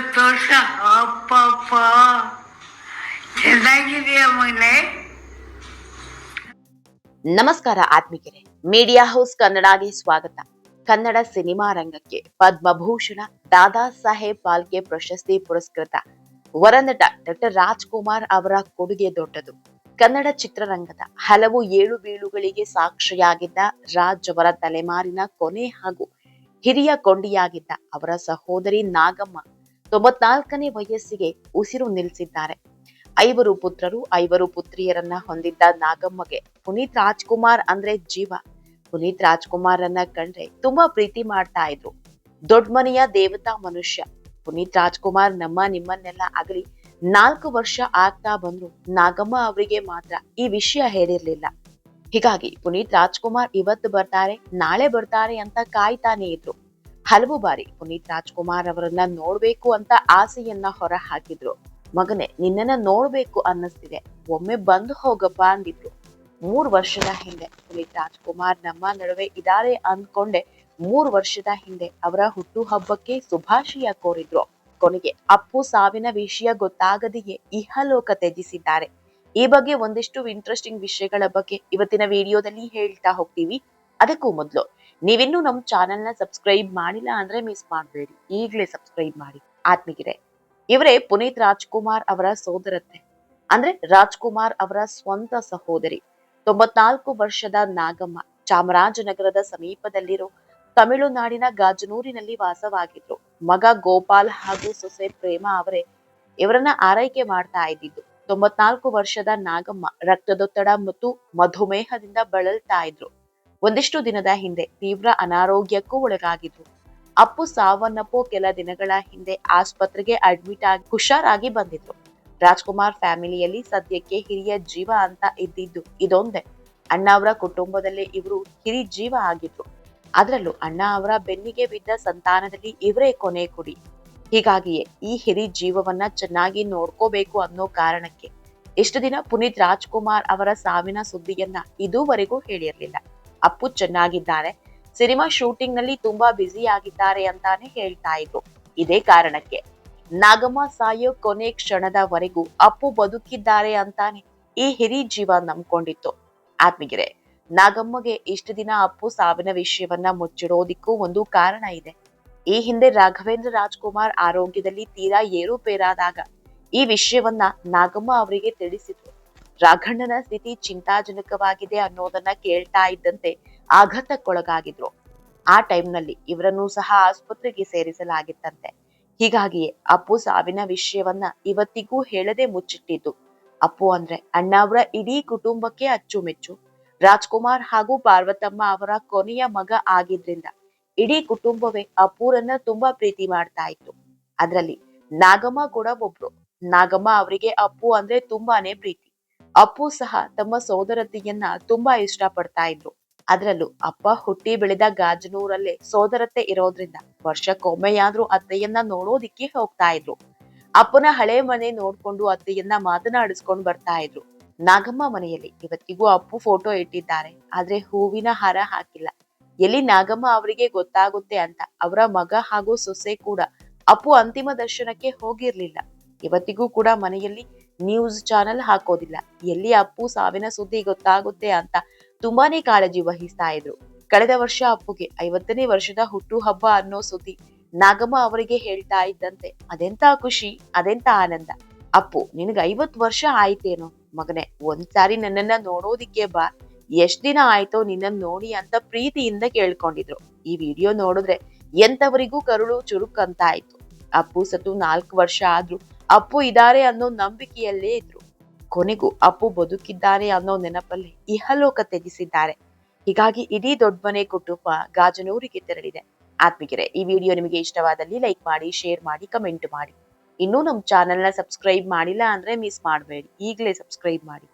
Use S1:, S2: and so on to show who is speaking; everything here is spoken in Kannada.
S1: ಐವತ್ತು ವರ್ಷ ಅಪ್ಪ ಚೆನ್ನಾಗಿದೆಯಾ ಮೊನ್ನೆ
S2: ನಮಸ್ಕಾರ ಆತ್ಮಿಕರೇ. ಮೀಡಿಯಾ ಹೌಸ್ ಕನ್ನಡಗೆ ಸ್ವಾಗತ. ಕನ್ನಡ ಸಿನಿಮಾ ರಂಗಕ್ಕೆ ಪದ್ಮಭೂಷಣ, ದಾದಾ ಸಾಹೇಬ್ ಪಾಲ್ಕೆ ಪ್ರಶಸ್ತಿ ಪುರಸ್ಕೃತ. ವರನಟ ಡಾಕ್ಟರ್ ರಾಜ್ಕುಮಾರ್ ಅವರ ಕೊಡುಗೆ ದೊಡ್ಡದು. ಕನ್ನಡ ಚಿತ್ರರಂಗದ ಹಲವು ಏಳು ಬೀಳುಗಳಿಗೆ ಸಾಕ್ಷಿಯಾಗಿದ್ದ ರಾಜ್ ಅವರ ತಲೆಮಾರಿನ ಕೊನೆ ಹಾಗೂ ಹಿರಿಯ ಕೊಂಡಿಯಾಗಿದ್ದ ಅವರ ಸಹೋದರಿ ನಾಗಮ್ಮ ತೊಂಬತ್ನಾಲ್ಕನೇ ವಯಸ್ಸಿಗೆ ಉಸಿರು ನಿಲ್ಲಿಸಿದ್ದಾರೆ ಐವರು ಪುತ್ರರು, ಐವರು ಪುತ್ರಿಯರನ್ನ ಹೊಂದಿದ್ದ ನಾಗಮ್ಮಗೆ ಪುನೀತ್ ರಾಜ್ಕುಮಾರ್ ಅಂದ್ರೆ ಜೀವ. ಪುನೀತ್ ರಾಜ್ಕುಮಾರನ್ನ ಕಂಡ್ರೆ ತುಂಬಾ ಪ್ರೀತಿ ಮಾಡ್ತಾ ಇದ್ರು. ದೊಡ್ಡ ಮನೆಯ ದೇವತಾ ಮನುಷ್ಯ. ಪುನೀತ್ ರಾಜ್ಕುಮಾರ್ ನಮ್ಮ ನಿಮ್ಮನ್ನೆಲ್ಲ ಆಗಲಿ ನಾಲ್ಕು ವರ್ಷ ಆಗ್ತಾ ಬಂದ್ರು. ನಾಗಮ್ಮ ಅವರಿಗೆ ಮಾತ್ರ ಈ ವಿಷಯ ಹೇಳಿರ್ಲಿಲ್ಲ. ಹೀಗಾಗಿ ಪುನೀತ್ ರಾಜ್ಕುಮಾರ್ ಇವತ್ತು ಬರ್ತಾರೆ, ನಾಳೆ ಬರ್ತಾರೆ ಅಂತ ಕಾಯ್ತಾನೆ ಇದ್ರು. ಹಲವು ಬಾರಿ ಪುನೀತ್ ರಾಜ್ಕುಮಾರ್ ಅವರನ್ನ ನೋಡ್ಬೇಕು ಅಂತ ಆಸೆಯನ್ನ ಹೊರ ಹಾಕಿದ್ರು ಮಗನೇ, ನಿನ್ನನ್ನ ನೋಡ್ಬೇಕು ಅನ್ನಿಸ್ತಿದೆ. ಒಮ್ಮೆ ಬಂದು ಹೋಗಪ್ಪ ಅಂದಿದ್ರು. ಮೂರ್ ವರ್ಷದ ಹಿಂದೆ ಪುನೀತ್ ರಾಜ್ಕುಮಾರ್ ನಮ್ಮ ನಡುವೆ ಇದಾರೆ ಅಂದ್ಕೊಂಡೆ ಮೂರ್ ವರ್ಷದ ಹಿಂದೆ ಅವರ ಹುಟ್ಟು ಹಬ್ಬಕ್ಕೆ ಶುಭಾಶಯ ಕೋರಿದ್ರು. ಕೊನೆಗೆ ಅಪ್ಪು ಸಾವಿನ ವಿಷಯ ಗೊತ್ತಾಗದೆಯೇ ಇಹಲೋಕ ತ್ಯಜಿಸಿದ್ದಾರೆ. ಈ ಬಗ್ಗೆ ಒಂದಿಷ್ಟು ಇಂಟ್ರೆಸ್ಟಿಂಗ್ ವಿಷಯಗಳ ಬಗ್ಗೆ ಇವತ್ತಿನ ವಿಡಿಯೋದಲ್ಲಿ ಹೇಳ್ತಾ ಹೋಗ್ತೀವಿ. ಅದಕ್ಕೂ ಮೊದಲು ನೀವಿನ್ನೂ ನಮ್ಮ ಚಾನೆಲ್ನ ಸಬ್ಸ್ಕ್ರೈಬ್ ಮಾಡಿಲ್ಲ ಅಂದ್ರೆ ಮಿಸ್ ಮಾಡಬೇಡಿ. ಈಗಲೇ ಸಬ್ಸ್ಕ್ರೈಬ್ ಮಾಡಿ. ಆತ್ಮಿಗಿರೆ ಇವರೇ ಪುನೀತ್ ರಾಜ್ಕುಮಾರ್ ಅವರ ಸೋದರತ್ತೆ. ಅಂದ್ರೆ ರಾಜ್ಕುಮಾರ್ ಅವರ ಸ್ವಂತ ಸಹೋದರಿ. ತೊಂಬತ್ನಾಲ್ಕು ವರ್ಷದ ನಾಗಮ್ಮ ಚಾಮರಾಜನಗರದ ಸಮೀಪದಲ್ಲಿರೋ ತಮಿಳುನಾಡಿನ ಗಾಜನೂರಿನಲ್ಲಿ ವಾಸವಾಗಿದ್ರು. ಮಗ ಗೋಪಾಲ್ ಹಾಗೂ ಸೊಸೆ ಪ್ರೇಮ ಅವರೇ ಇವರನ್ನ ಆರೈಕೆ ಮಾಡ್ತಾ ಇದ್ದಿದ್ದು. ತೊಂಬತ್ನಾಲ್ಕು ವರ್ಷದ ನಾಗಮ್ಮ ರಕ್ತದೊತ್ತಡ ಮತ್ತು ಮಧುಮೇಹದಿಂದ ಬಳಲ್ತಾ ಇದ್ರು. ಒಂದಿಷ್ಟು ದಿನದ ಹಿಂದೆ ತೀವ್ರ ಅನಾರೋಗ್ಯಕ್ಕೂ ಒಳಗಾಗಿದ್ರು ಅಪ್ಪು ಸಾವನ್ನಪ್ಪೋ ಕೆಲ ದಿನಗಳ ಹಿಂದೆ ಆಸ್ಪತ್ರೆಗೆ ಅಡ್ಮಿಟ್ ಆಗಿ ಹುಷಾರಾಗಿ ಬಂದಿದ್ರು. ರಾಜ್ಕುಮಾರ್ ಫ್ಯಾಮಿಲಿಯಲ್ಲಿ ಸದ್ಯಕ್ಕೆ ಹಿರಿಯ ಜೀವ ಅಂತ ಇದ್ದಿದ್ದು ಇದೊಂದೇ. ಅಣ್ಣ ಅವರ ಕುಟುಂಬದಲ್ಲಿ ಇವರು ಹಿರಿ ಜೀವ ಆಗಿದ್ರು. ಅದರಲ್ಲೂ ಅಣ್ಣ ಅವರ ಬೆನ್ನಿಗೆ ಬಿದ್ದ ಸಂತಾನದಲ್ಲಿ ಇವರೇ ಕೊನೆ ಕುಡಿ. ಹೀಗಾಗಿಯೇ ಈ ಹಿರಿ ಜೀವವನ್ನ ಚೆನ್ನಾಗಿ ನೋಡ್ಕೋಬೇಕು ಅನ್ನೋ ಕಾರಣಕ್ಕೆ. ಇಷ್ಟು ದಿನ ಪುನೀತ್ ರಾಜ್ಕುಮಾರ್ ಅವರ ಸಾವಿನ ಸುದ್ದಿಯನ್ನ ಇದುವರೆಗೂ ಹೇಳಿರ್ಲಿಲ್ಲ. ಅಪ್ಪು ಚೆನ್ನಾಗಿದ್ದಾರೆ ಸಿನಿಮಾ ಶೂಟಿಂಗ್ನಲ್ಲಿ ತುಂಬಾ ಬ್ಯುಸಿ ಆಗಿದ್ದಾರೆ ಅಂತಾನೆ ಹೇಳ್ತಾ ಇದ್ರು. ಇದೇ ಕಾರಣಕ್ಕೆ ನಾಗಮ್ಮ ಸಾಯೋ ಕೊನೆ ಕ್ಷಣದವರೆಗೂ ಅಪ್ಪು ಬದುಕಿದ್ದಾರೆ ಅಂತಾನೆ ಈ ಹಿರಿ ಜೀವ ನಂಬ್ಕೊಂಡಿತ್ತು. ಆತ್ಮಗಿರೆ ನಾಗಮ್ಮಗೆ ಇಷ್ಟು ದಿನ ಅಪ್ಪು ಸಾವಿನ ವಿಷಯವನ್ನ ಮುಚ್ಚಿಡೋದಿಕ್ಕೂ ಒಂದು ಕಾರಣ ಇದೆ. ಈ ಹಿಂದೆ ರಾಘವೇಂದ್ರ ರಾಜ್ಕುಮಾರ್ ಆರೋಗ್ಯದಲ್ಲಿ ತೀರಾ ಏರುಪೇರಾದಾಗ ಈ ವಿಷಯವನ್ನ ನಾಗಮ್ಮ ಅವರಿಗೆ ತಿಳಿಸಿದ್ರು. ರಾಘಣ್ಣನ ಸ್ಥಿತಿ ಚಿಂತಾಜನಕವಾಗಿದೆ ಅನ್ನೋದನ್ನ ಕೇಳ್ತಾ ಇದ್ದಂತೆ ಆಘಾತಕ್ಕೊಳಗಾಗಿದ್ರು. ಆ ಟೈಮ್ನಲ್ಲಿ ಇವರನ್ನು ಸಹ ಆಸ್ಪತ್ರೆಗೆ ಸೇರಿಸಲಾಗಿತ್ತಂತೆ. ಹೀಗಾಗಿಯೇ ಅಪ್ಪು ಸಾವಿನ ವಿಷಯವನ್ನ ಇವತ್ತಿಗೂ ಹೇಳದೆ ಮುಚ್ಚಿಟ್ಟಿದ್ದು. ಅಪ್ಪು ಅಂದ್ರೆ ಅಣ್ಣ ಅವರ ಇಡೀ ಕುಟುಂಬಕ್ಕೆ ಅಚ್ಚುಮೆಚ್ಚು. ರಾಜ್ಕುಮಾರ್ ಹಾಗೂ ಪಾರ್ವತಮ್ಮ ಅವರ ಕೊನೆಯ ಮಗ ಆಗಿದ್ರಿಂದ ಇಡೀ ಕುಟುಂಬವೇ ಅಪ್ಪೂರನ್ನ ತುಂಬಾ ಪ್ರೀತಿ ಮಾಡ್ತಾ ಇತ್ತು. ಅದ್ರಲ್ಲಿ ನಾಗಮ್ಮ ಕೂಡ ಒಬ್ರು. ನಾಗಮ್ಮ ಅವರಿಗೆ ಅಪ್ಪು ಅಂದ್ರೆ ತುಂಬಾನೇ ಪ್ರೀತಿ. ಅಪ್ಪು ಸಹ ತಮ್ಮ ಸೋದರತಿಯನ್ನ ತುಂಬಾ ಇಷ್ಟ ಪಡ್ತಾ ಇದ್ರು. ಅದರಲ್ಲೂ ಅಪ್ಪ ಹುಟ್ಟಿ ಬೆಳೆದ ಗಾಜನೂರಲ್ಲೇ ಸೋದರತೆ ಇರೋದ್ರಿಂದ ವರ್ಷಕ್ಕೊಮ್ಮೆಯಾದ್ರೂ ಅತ್ತೆಯನ್ನ ನೋಡೋದಿಕ್ಕೆ ಹೋಗ್ತಾ ಇದ್ರು. ಅಪ್ಪನ ಹಳೆ ಮನೆ ನೋಡ್ಕೊಂಡು ಅತ್ತೆಯನ್ನ ಮಾತನಾಡಿಸ್ಕೊಂಡು ಬರ್ತಾ ಇದ್ರು. ನಾಗಮ್ಮ ಮನೆಯಲ್ಲಿ ಇವತ್ತಿಗೂ ಅಪ್ಪು ಫೋಟೋ ಇಟ್ಟಿದ್ದಾರೆ, ಆದ್ರೆ ಹೂವಿನ ಹಾರ ಹಾಕಿಲ್ಲ. ಎಲ್ಲಿ ನಾಗಮ್ಮ ಅವರಿಗೆ ಗೊತ್ತಾಗುತ್ತೆ ಅಂತ ಅವರ ಮಗ ಹಾಗೂ ಸೊಸೆ ಕೂಡ ಅಪ್ಪು ಅಂತಿಮ ದರ್ಶನಕ್ಕೆ ಹೋಗಿರ್ಲಿಲ್ಲ. ಇವತ್ತಿಗೂ ಕೂಡ ಮನೆಯಲ್ಲಿ ನ್ಯೂಸ್ ಚಾನೆಲ್ ಹಾಕೋದಿಲ್ಲ. ಎಲ್ಲಿ ಅಪ್ಪು ಸಾವಿನ ಸುದ್ದಿ ಗೊತ್ತಾಗುತ್ತೆ ಅಂತ ತುಂಬಾನೇ ಕಾಳಜಿ ವಹಿಸ್ತಾ ಇದ್ರು. ಕಳೆದ ವರ್ಷ ಅಪ್ಪುಗೆ ಐವತ್ತನೇ ವರ್ಷದ ಹುಟ್ಟು ಹಬ್ಬ ಅನ್ನೋ ಸುದ್ದಿ ನಾಗಮ್ಮ ಅವರಿಗೆ ಹೇಳ್ತಾ ಇದ್ದಂತೆ. ಅದೆಂತ ಖುಷಿ, ಅದೆಂತ ಆನಂದ. ಅಪ್ಪು, ನಿನಗೆ ಐವತ್ ವರ್ಷ ಆಯ್ತೇನೋ? ಮಗನೇ, ಒಂದ್ಸಾರಿ ನನ್ನನ್ನ ನೋಡೋದಿಕ್ಕೆ ಬಾ. ಎಷ್ಟ್ ದಿನ ಆಯ್ತೋ ನಿನ್ನನ್ ನೋಡಿ ಅಂತ ಪ್ರೀತಿಯಿಂದ ಕೇಳ್ಕೊಂಡಿದ್ರು. ಈ ವಿಡಿಯೋ ನೋಡಿದ್ರೆ ಎಂತವರಿಗೂ ಕರುಳು ಚುರುಕ್ ಅಂತ ಆಯ್ತು ಅಪ್ಪು ಸತು ನಾಲ್ಕು ವರ್ಷ ಆದ್ರೂ ಅಪ್ಪು ಇದಾರೆ ಅನ್ನೋ ನಂಬಿಕೆಯಲ್ಲೇ ಇದ್ರು. ಕೊನೆಗೂ ಅಪ್ಪು ಬದುಕಿದ್ದಾರೆ ಅನ್ನೋ ನೆನಪಲ್ಲಿ ಇಹಲೋಕ ತ್ಯಜಿಸಿದ್ದಾರೆ. ಹೀಗಾಗಿ ಇಡೀ ದೊಡ್ಡಮನೆ ಕುಟುಂಬ ಗಾಜನೂರಿಗೆ ತೆರಳಿದೆ. ಆತ್ಮಿಗೆರೆ ಈ ವಿಡಿಯೋ ನಿಮಗೆ ಇಷ್ಟವಾದಲ್ಲಿ ಲೈಕ್ ಮಾಡಿ, ಶೇರ್ ಮಾಡಿ, ಕಮೆಂಟ್ ಮಾಡಿ. ಇನ್ನೂ ನಮ್ಮ ಚಾನೆಲ್ನ ಸಬ್ಸ್ಕ್ರೈಬ್ ಮಾಡಿಲ್ಲ ಅಂದ್ರೆ ಮಿಸ್ ಮಾಡಬೇಡಿ. ಈಗಲೇ ಸಬ್ಸ್ಕ್ರೈಬ್ ಮಾಡಿ.